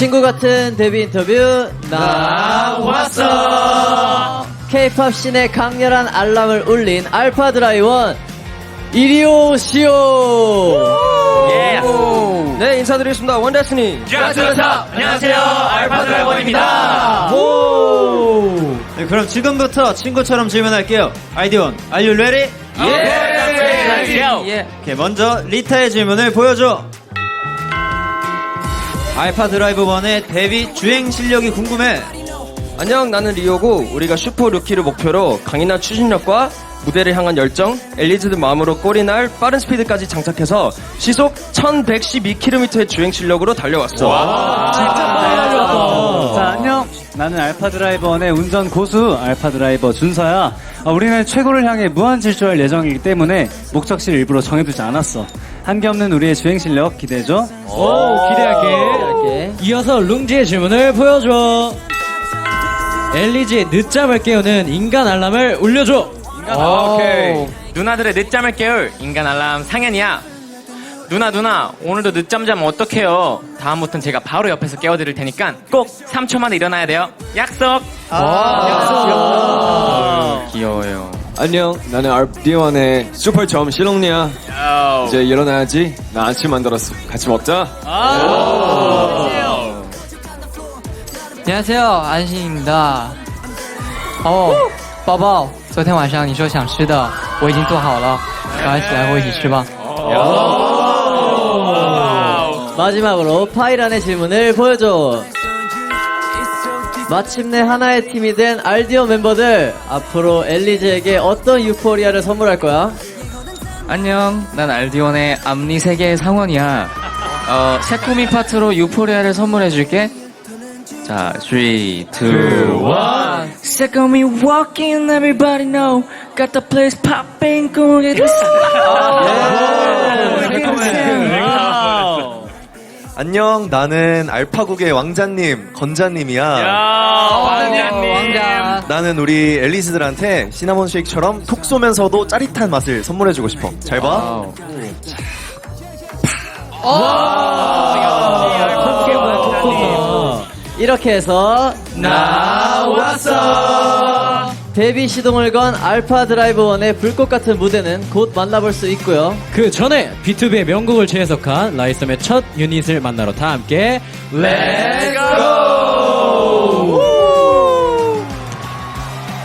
친구 같은 데뷔 인터뷰 나 왔어 K-팝 씬의 강렬한 알람을 울린 알파 드라이원 이리 오 시오 네, 인사드리겠습니다. 원데스니. 안녕하세요 알파 드라이버입니다 네, 그럼 지금부터 친구처럼 질문할게요. 아이디원, are you ready? 예. 오케이, 먼저 리타의 질문을 보여줘. 알파 드라이브 원의 데뷔 주행 실력이 궁금해. 안녕, 나는 리오고, 우리가 슈퍼 루키를 목표로 강인한 추진력과 무대를 향한 열정, 엘리즈드 마음으로 골이 날 빠른 스피드까지 장착해서 시속 1112km의 주행 실력으로 달려왔어. 자, 안녕. 나는 알파 드라이버원의 운전 고수 알파 드라이버 준서야. 아, 우리는 최고를 향해 무한 질주할 예정이기 때문에 목적지를 일부러 정해두지 않았어. 한계 없는 우리의 주행 실력 기대해줘. 오 기대할게 이어서 룽지의 질문을 보여줘. 엘리지의 늦잠을 깨우는 인간 알람을 울려줘. 오케이. 누나들의 늦잠을 깨울 인간 알람 상현이야. 누나 누나 오늘도 늦잠 자면 어떡해요? 다음부턴 제가 바로 옆에서 깨워드릴 테니까 꼭 3초 만에 일어나야 돼요. 약속! 약속. 귀여워요. 안녕, 나는 RD1의 슈퍼 점 실롱니야. 이제 일어나야지. 나 아침 만들었어. 같이 먹자. 안녕하세요，安心的。哦，抱抱，昨天晚上你说想吃的，我已经做好了，赶快起来和我一起吃吧。 마지막으로 파이란의 질문을 보여줘 마침내 하나의 팀이 된 알디오 멤버들 앞으로 엘리즈에게 어떤 유포리아를 선물할 거야? 안녕, 난 알디온의 앞니 세계의 상원이야. 어, 새꾸미 파트로 유포리아를 선물해줄게. 자, 3, 2, 1. 새꾸미 walking, everybody know. Got the place popping, going to 안녕, 나는 알파국의 왕자님, 건자님이야. 왕자. 나는 우리 앨리스들한테 시나몬 쉐이크처럼 톡 쏘면서도 짜릿한 맛을 선물해주고 싶어. 잘 봐. 이렇게 해서 나왔어 데뷔 시동을 건 알파 드라이브 원의 불꽃 같은 무대는 곧 만나볼 수 있고요 그 전에 B2B의 명곡을 재해석한 라이썸의 첫 유닛을 만나러 다 함께 렛츠고!